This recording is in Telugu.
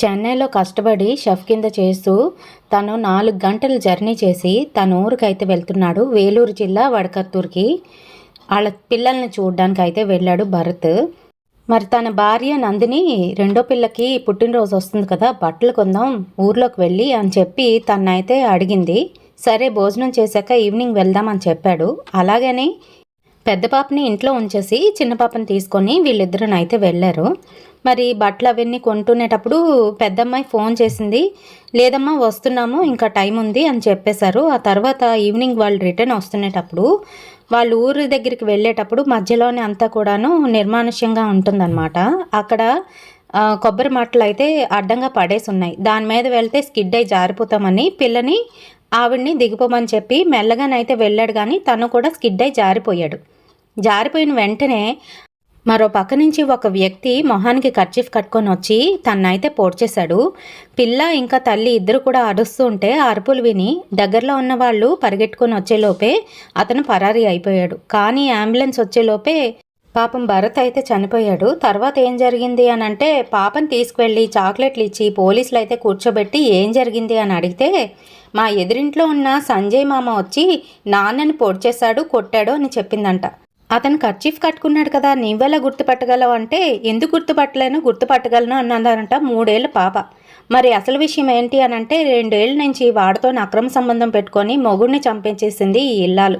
చెన్నైలో కష్టపడి షెఫ్ కింద చేస్తూ తను నాలుగు గంటలు జర్నీ చేసి తన ఊరికైతే వెళ్తున్నాడు. వేలూరు జిల్లా వడకత్తూరుకి. వాళ్ళ పిల్లల్ని చూడడానికి అయితే వెళ్ళాడు భరత్. మరి తన భార్య నందిని రెండో పిల్లకి పుట్టినరోజు వస్తుంది కదా బట్టలు కొందాం ఊర్లోకి వెళ్ళి అని చెప్పి తనైతే అడిగింది. సరే భోజనం చేశాక ఈవినింగ్ వెళ్దాం అని చెప్పాడు. అలాగని పెద్ద పాపని ఇంట్లో ఉంచేసి చిన్న పాపని తీసుకొని వీళ్ళిద్దరూ అయితే వెళ్ళారు. మరి బట్టలు అవన్నీ కొంటునేటప్పుడు పెద్దమ్మాయి ఫోన్ చేసింది లేదమ్మా వస్తున్నాము ఇంకా టైం ఉంది అని చెప్పేశారు. ఆ తర్వాత ఈవినింగ్ వాళ్ళు రిటర్న్ వస్తునేటప్పుడు వాళ్ళు ఊరి దగ్గరికి వెళ్ళేటప్పుడు మధ్యలోనే అంతా కూడాను నిర్మానుష్యంగా ఉంటుందన్నమాట. అక్కడ కొబ్బరి మట్టలు అయితే అడ్డంగా పడేసి ఉన్నాయి దాని మీద వెళ్తే స్కిడ్ అయి జారిపోతామని పిల్లని ఆవిడ్ని దిగిపోమని చెప్పి మెల్లగానైతే వెళ్ళాడు కానీ తను కూడా స్కిడ్ అయి జారిపోయాడు. జారిపోయిన వెంటనే మరో పక్క నుంచి ఒక వ్యక్తి మొహానికి కర్చీఫ్ కట్టుకొని వచ్చి తన్నైతే పోడ్చేశాడు పిల్ల ఇంకా తల్లి ఇద్దరు కూడా అరుస్తూ ఉంటే అరుపులు విని దగ్గరలో ఉన్న వాళ్ళు పరిగెట్టుకొని వచ్చేలోపే అతను పరారీ అయిపోయాడు. కానీ అంబులెన్స్ వచ్చేలోపే పాపం భరత్ అయితే చనిపోయాడు. తర్వాత ఏం జరిగింది అని అంటే పాపని తీసుకువెళ్ళి చాక్లెట్లు ఇచ్చి పోలీసులు అయితే కూర్చోబెట్టి ఏం జరిగింది అని అడిగితే మా ఎదురింట్లో ఉన్న సంజయ్ మామ వచ్చి నాన్నని పొడిచేశాడు కొట్టాడు అని చెప్పిందంట. అతను ఖర్చీఫ్ కట్టుకున్నాడు కదా నీవెలా గుర్తుపట్టగలవు అంటే ఎందుకు గుర్తుపట్టలేను? గుర్తుపట్టగలను అన్నదంట మూడేళ్ళ పాప. మరి అసలు విషయం ఏంటి అని అంటే రెండేళ్ళ నుంచి వాడితో అక్రమ సంబంధం పెట్టుకొని మొగుడిని చంపించేసింది ఈ ఇల్లాలు.